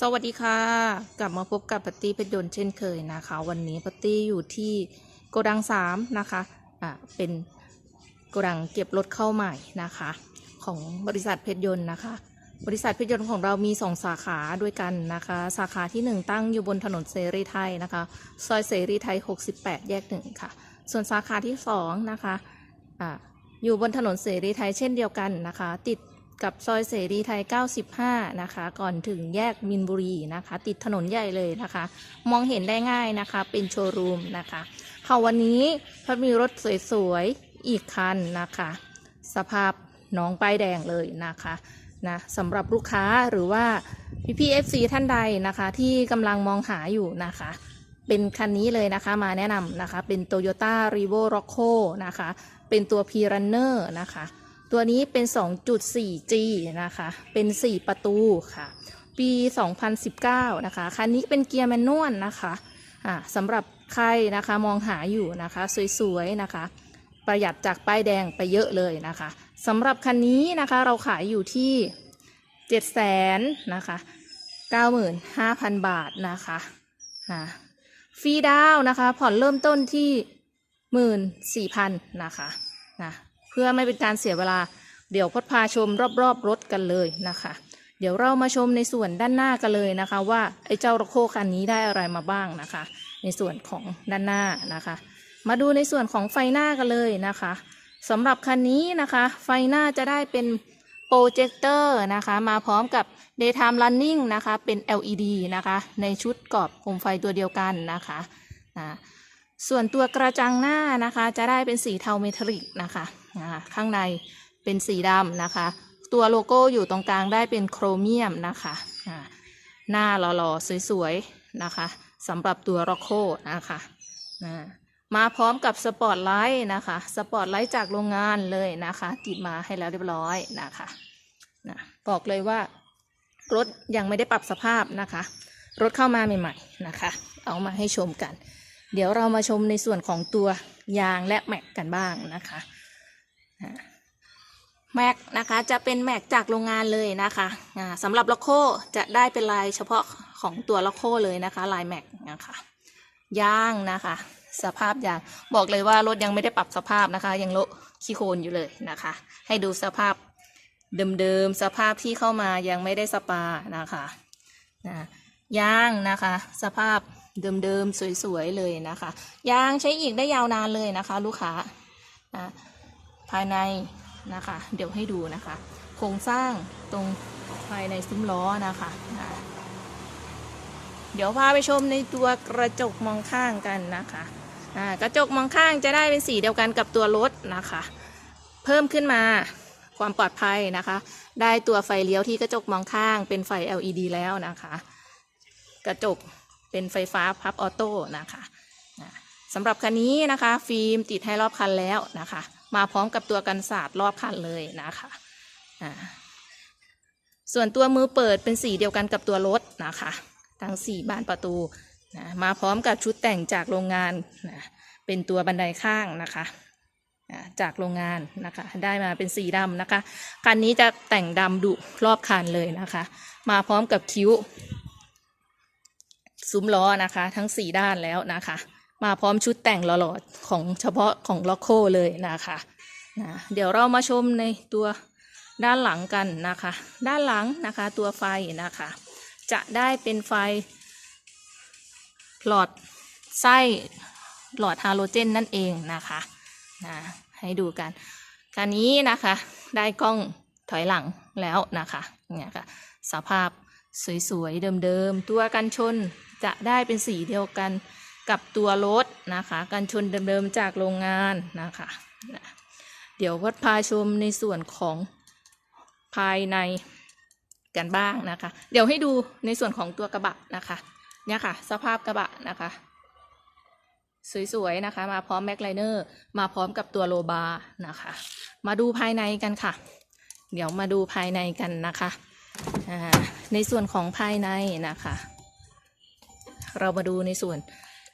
สวัสดีค่ะ กลับมาพบกับปตตี้เพชรยนต์เช่นเคยนะคะ วันนี้ปตตี้อยู่ที่โกดังสามนะคะอ่าเป็นโกดังเก็บรถเข้าใหม่นะคะ ของบริษัทเพชรยนต์นะคะ บริษัทเพชรยนต์ของเรามีสองสาขาด้วยกันนะคะ สาขาที่หนึ่งตั้งอยู่บนถนนเสรีไทยนะคะ ซอยเสรีไทย 68 แยกหนึ่งค่ะ ส่วนสาขาที่สองนะคะอ่าอยู่บนถนนเสรีไทยเช่นเดียวกันนะคะ ติด กับซอยเสรีไทย 95 นะคะ ก่อนถึงแยกมินบุรีนะคะ ติดถนนใหญ่เลยนะคะ มองเห็นได้ง่ายนะคะ เป็นโชว์รูมนะคะค่ะวันนี้พัดมีรถสวยๆ อีกคันนะคะ สภาพน้องป้ายแดงเลยนะคะนะสำหรับลูกค้าหรือว่าพี่พีเอฟซีท่านใดนะคะ ที่กำลังมองหาอยู่นะคะ เป็นคันนี้เลยนะคะมาแนะนำนะคะ เป็น Toyota r e v o r o c c o นะคะ เป็นตัว P Runner นะคะ ตัวนี้เป็น 2.4G นะคะ เป็น 4 ประตูค่ะ ปี 2019 นะคะ คันนี้เป็นเกียร์แมนนวลนะคะอ่าสำหรับใครนะคะมองหาอยู่นะคะ สวยๆนะคะ ประหยัดจากป้ายแดงไปเยอะเลยนะคะสำหรับคันนี้นะคะเราขายอยู่ที่ 700,000นะคะ95,000 บาทนะคะอ่าฟรีดาวน์นะคะ ผ่อนเริ่มต้นที่ 14,000นะคะนะ เพื่อไม่เป็นการเสียเวลา เดี๋ยวพดพาชมรอบๆรถกันเลยนะคะ เดี๋ยวเรามาชมในส่วนด้านหน้ากันเลยนะคะ ว่าไอ้เจ้าโรโคคันนี้ได้อะไรมาบ้างนะคะ ในส่วนของด้านหน้านะคะ มาดูในส่วนของไฟหน้ากันเลยนะคะสำหรับคันนี้นะคะ ไฟหน้าจะได้เป็นโปรเจคเตอร์นะคะมาพร้อมกับ daytime running นะคะเป็น LED นะคะ ในชุดกรอบโคมไฟตัวเดียวกันนะคะนะ ส่วนตัวกระจังหน้านะคะ จะได้เป็นสีเทาเมทัลลิกนะคะข้างในเป็นสีดำนะคะ ตัวโลโก้อยู่ตรงกลางได้เป็นโครเมียมนะคะอ่าหน้าหล่อๆสวยๆนะคะสำหรับตัวโลโก้นะคะมาพร้อมกับสปอตไลท์นะคะสปอตไลท์จากโรงงานเลยนะคะติดมาให้แล้วเรียบร้อยนะคะนะบอกเลยว่ารถยังไม่ได้ปรับสภาพนะคะ รถเข้ามาใหม่ ๆนะคะ เอามาให้ชมกัน เดี๋ยวเรามาชมในส่วนของตัวยางและแม็กกันบ้างนะคะแม็กนะคะจะเป็นแม็กจากโรงงานเลยนะคะสำหรับล็อกโคจะได้เป็นลายเฉพาะของตัวล็อกโคเลยนะคะลายแม็กนะคะยางนะคะ สภาพยางบอกเลยว่ารถยังไม่ได้ปรับสภาพนะคะ ยังโละขี้โคลนอยู่เลยนะคะ ให้ดูสภาพเดิมๆสภาพที่เข้ามายังไม่ได้สปานะคะนะยางนะคะ สภาพ เดิมๆ สวยๆ เลยนะคะ ยางใช้อีกได้ยาวนานเลยนะคะ ลูกค้านะภายในนะคะ เดี๋ยวให้ดูนะคะ โครงสร้างตรงภายในซุ้มล้อนะคะนะเดี๋ยวพาไปชมในตัวกระจกมองข้างกันนะคะอ่ากระจกมองข้างจะได้เป็นสีเดียวกันกับตัวรถนะคะ เพิ่มขึ้นมาความปลอดภัยนะคะ ได้ตัวไฟเลี้ยวที่กระจกมองข้างเป็นไฟ LED แล้วนะคะ กระจก เป็นไฟฟ้าพับออโต้นะคะสำหรับคันนี้นะคะ ฟิล์มติดให้รอบคันแล้วนะคะ มาพร้อมกับตัวกันศาสตร์รอบคันเลยนะคะส่วนตัวมือเปิดเป็นสีเดียวกันกับตัวรถนะคะทั้งสี่บานประตูนะมาพร้อมกับชุดแต่งจากโรงงานนะเป็นตัวบันไดข้างนะคะอ่าจากโรงงานนะคะ ได้มาเป็นสีดำนะคะ คันนี้จะแต่งดำดุรอบคันเลยนะคะ มาพร้อมกับคิ้ว ซุ้มล้อนะคะ ทั้งสี่ด้านแล้วนะคะ มาพร้อมชุดแต่งหล่อๆของเฉพาะของล็อกโคเลยนะคะนะเดี๋ยวเรามาชมในตัวด้านหลังกันนะคะ ด้านหลังนะคะตัวไฟนะคะ จะได้เป็นไฟหลอดไส้หลอดฮาโลเจนนั่นเองนะคะนะให้ดูกันการนี้นะคะได้กล้องถอยหลังแล้วนะคะเนี่ยค่ะสภาพสวยๆ เดิมๆ ตัวกันชน จะได้เป็นสีเดียวกันกับตัวรถนะคะ กันชนเดิมๆจากโรงงานนะคะนะเดี๋ยววัดพาชมในส่วนของภายในกันบ้างนะคะ เดี๋ยวให้ดูในส่วนของตัวกระบะนะคะ เนี่ยค่ะ สภาพกระบะนะคะ สวยๆนะคะ มาพร้อมแม็กไลเนอร์มาพร้อมกับตัวโลบาร์นะคะ มาดูภายในกันค่ะ เดี๋ยวมาดูภายในกันนะคะในส่วนของภายในนะคะ เรามาดูในส่วน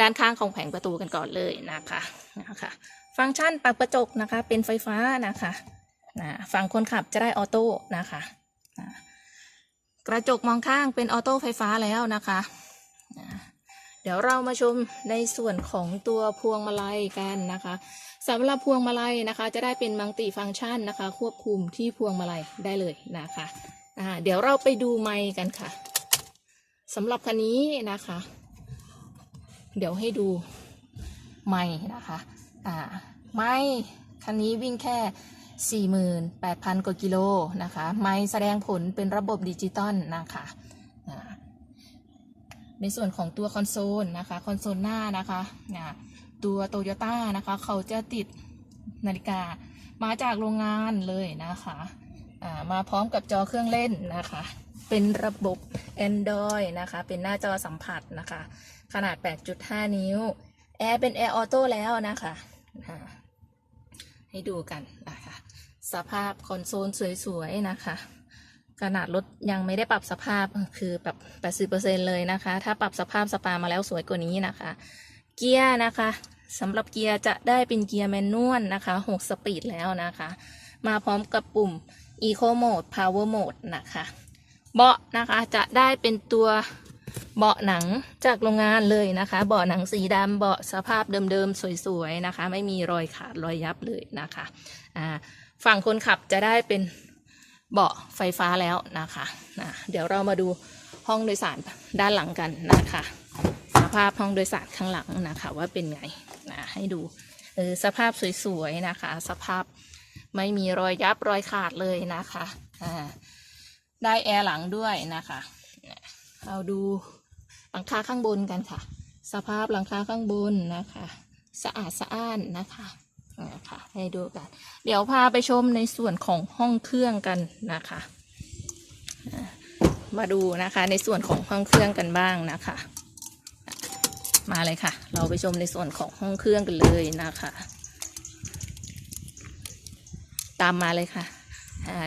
ด้านข้างของแผงประตูกันก่อนเลยนะคะนะคะ ฟังก์ชันปรับกระจกนะคะ เป็นไฟฟ้านะคะนะฝั่งคนขับจะได้ออโต้นะคะนะกระจกมองข้างเป็นออโต้ไฟฟ้าแล้วนะคะอ่าเดี๋ยวเรามาชมในส่วนของตัวพวงมาลัยกันนะคะสำหรับพวงมาลัยนะคะ จะได้เป็นมัลติฟังก์ชันนะคะ ควบคุมที่พวงมาลัยได้เลยนะคะอ่าเดี๋ยวเราไปดูไมค์กันค่ะสำหรับคันนี้นะคะ เดี๋ยวให้ดูไมค์นะคะอ่าไมค์คันนี้วิ่งแค่ 48,000 กว่ากิโลนะคะ ไมค์แสดงผลเป็นระบบดิจิตอลนะคะอ่าในส่วนของตัวคอนโซลนะคะคอนโซลหน้านะคะอ่าตัวโตโยต้านะคะเขาจะติดนาฬิกามาจากโรงงานเลยนะคะอ่ามาพร้อมกับจอเครื่องเล่นนะคะ เป็นระบบ Android นะคะ เป็นหน้าจอสัมผัสนะคะ ขนาด 8.5 นิ้ว แอร์เป็นแอร์ออโต้แล้วนะคะให้ดูกันนะคะ สภาพคอนโซลสวยๆนะคะขนาดรถยังไม่ได้ปรับสภาพคือแบบ 80%เลยนะคะ ถ้าปรับสภาพสปามาแล้วสวยกว่านี้นะคะ เกียร์นะคะสำหรับเกียร์จะได้เป็นเกียร์แมนนวลนะคะ 6 สปีดแล้วนะคะ มาพร้อมกับปุ่ม Eco Mode Power Mode นะคะ เบาะนะคะจะได้เป็นตัว เบาะหนังจากโรงงานเลยนะคะ เบาะหนังสีดำเบาะสภาพเดิมๆ สวยๆนะคะ ไม่มีรอยขาดรอยยับเลยนะคะอ่าฝั่งคนขับจะได้เป็นเบาะไฟฟ้าแล้วนะคะนะเดี๋ยวเรามาดูห้องโดยสารด้านหลังกันนะคะ สภาพห้องโดยสารข้างหลังนะคะ ว่าเป็นไงนะให้ดูเออสภาพสวยๆนะคะ สภาพไม่มีรอยยับรอยขาดเลยนะคะอ่าได้แอร์หลังด้วยนะคะ เอาดูหลังคาข้างบนกันค่ะ สภาพหลังคาข้างบนนะคะ สะอาดสะอ้านนะคะนะคะให้ดูกัน เดี๋ยวพาไปชมในส่วนของห้องเครื่องกันนะคะ มาดูนะคะในส่วนของห้องเครื่องกันบ้างนะคะ มาเลยค่ะ เราไปชมในส่วนของห้องเครื่องกันเลยนะคะ ตามมาเลยค่ะ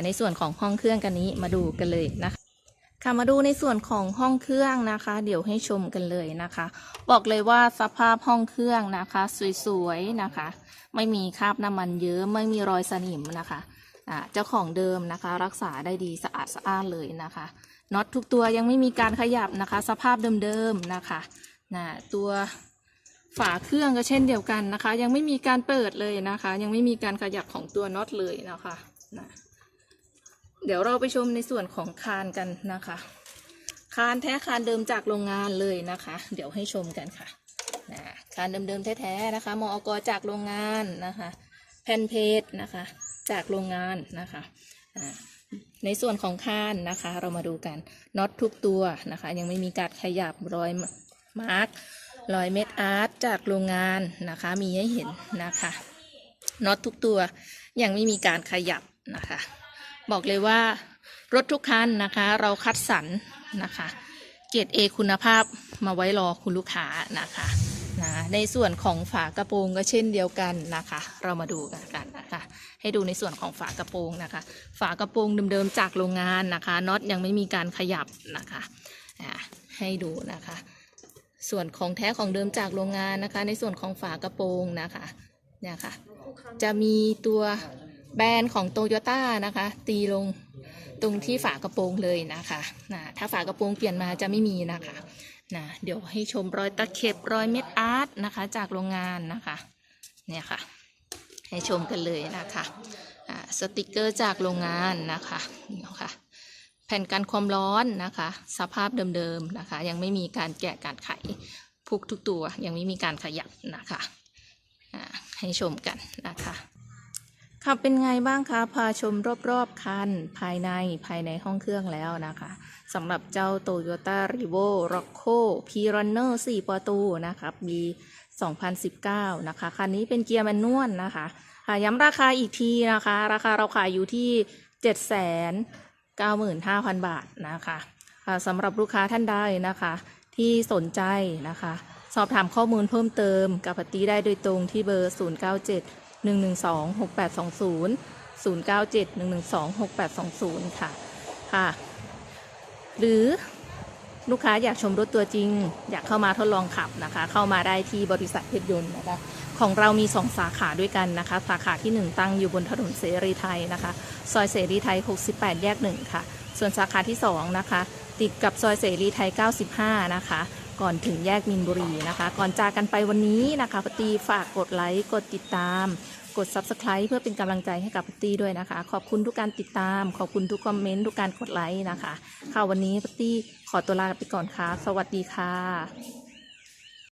ในส่วนของห้องเครื่องกันนี้มาดูกันเลยนะคะ ค่ะมาดูในส่วนของห้องเครื่องนะคะ เดี๋ยวให้ชมกันเลยนะคะ บอกเลยว่าสภาพห้องเครื่องนะคะ สวยๆนะคะ ไม่มีคราบน้ำมันเยอะไม่มีรอยสนิมนะคะเจ้าของเดิมนะคะ รักษาได้ดีสะอาดสะอ้านเลยนะคะน็อตทุกตัวยังไม่มีการขยับนะคะ สภาพเดิมๆนะคะนะตัวฝาเครื่องก็เช่นเดียวกันนะคะ ยังไม่มีการเปิดเลยนะคะ ยังไม่มีการขยับของตัวน็อตเลยนะคะนะ เดี๋ยวเราไปชมในส่วนของคานกันนะคะ คานแท้คานเดิมจากโรงงานเลยนะคะ เดี๋ยวให้ชมกันค่ะนะคานเดิมๆแท้ๆนะคะมอกจากโรงงานนะคะ แผ่นเพจนะคะ จากโรงงานนะคะในส่วนของคานนะคะ เรามาดูกันน็อตทุกตัวนะคะ ยังไม่มีการขยับรอยมาร์กรอยเม็ดอาร์ตจากโรงงานนะคะ มีให้เห็นนะคะน็อตทุกตัวยังไม่มีการขยับนะคะ บอกเลยว่ารถทุกคันนะคะ เราคัดสรรนะคะ เกรด A คุณภาพมาไว้รอคุณลูกค้านะคะนะในส่วนของฝากระโปรงก็เช่นเดียวกันนะคะ เรามาดูกันกันนะคะ ให้ดูในส่วนของฝากระโปรงนะคะ ฝากระโปรงเดิมๆจากโรงงานนะคะน็อตยังไม่มีการขยับนะคะให้ดูนะคะ ส่วนของแท้ของเดิมจากโรงงานนะคะ ในส่วนของฝากระโปรงนะคะเนี่ยค่ะจะมีตัว แบรนด์ของโตโยต้านะคะ ตีลงตรงที่ฝากระโปรงเลยนะคะนะถ้าฝากระโปรงเปลี่ยนมาจะไม่มีนะคะนะเดี๋ยวให้ชมรอยตะเข็บรอยเม็ดอาร์ตนะคะ จากโรงงานนะคะเนี่ยค่ะ ให้ชมกันเลยนะคะอ่าสติกเกอร์จากโรงงานนะคะเนี่ยค่ะ แผ่นกันความร้อนนะคะ สภาพเดิมๆนะคะ ยังไม่มีการแกะการไขพุกทุกตัวยังไม่มีการขยับนะคะอ่าให้ชมกันนะคะ ค่ะเป็นไงบ้างคะพาชมรอบๆคันภายในภายในห้องเครื่องแล้วนะคะสำหรับเจ้า Toyota r e v o r o c c o p r u n n e r 4 ประตูนะคะปี2019 นะคะ คันนี้เป็นเกียร์แมนนวลนะคะค่ะย้ำราคาอีกทีนะคะ ราคาเราขายอยู่ที่ 795,000 บาทนะคะค่ะสำหรับลูกค้าท่านใดนะคะ ที่สนใจนะคะ สอบถามข้อมูลเพิ่มเติมกับพัตตีได้โดยตรงที่เบอร์ 097 112 6820 097 112 6820 ค่ะ ค่ะ หรือลูกค้าอยากชมรถตัวจริง อยากเข้ามาทดลองขับนะคะ เข้ามาได้ที่บริษัทเพชรยนต์นะคะของเรามี 2 สาขาด้วยกันนะคะ สาขาที่ 1 ตั้งอยู่บนถนนเสรีไทยนะคะ ซอยเสรีไทย 68 แยก 1 ค่ะ ส่วนสาขาที่ 2 นะคะ ติดกับซอยเสรีไทย 95 นะคะ ก่อนถึงแยกมินบุรีนะคะ ก่อนจากกันไปวันนี้นะคะพตีฝากกดไลค์กดติดตาม กด Subscribe เพื่อเป็นกำลังใจให้กับพตีด้วยนะคะ ขอบคุณทุกการติดตาม ขอบคุณทุกคอมเมนต์ทุกการกดไลค์นะคะค่ะวันนี้พตีขอตัวลาไปก่อนค่ะ สวัสดีค่ะ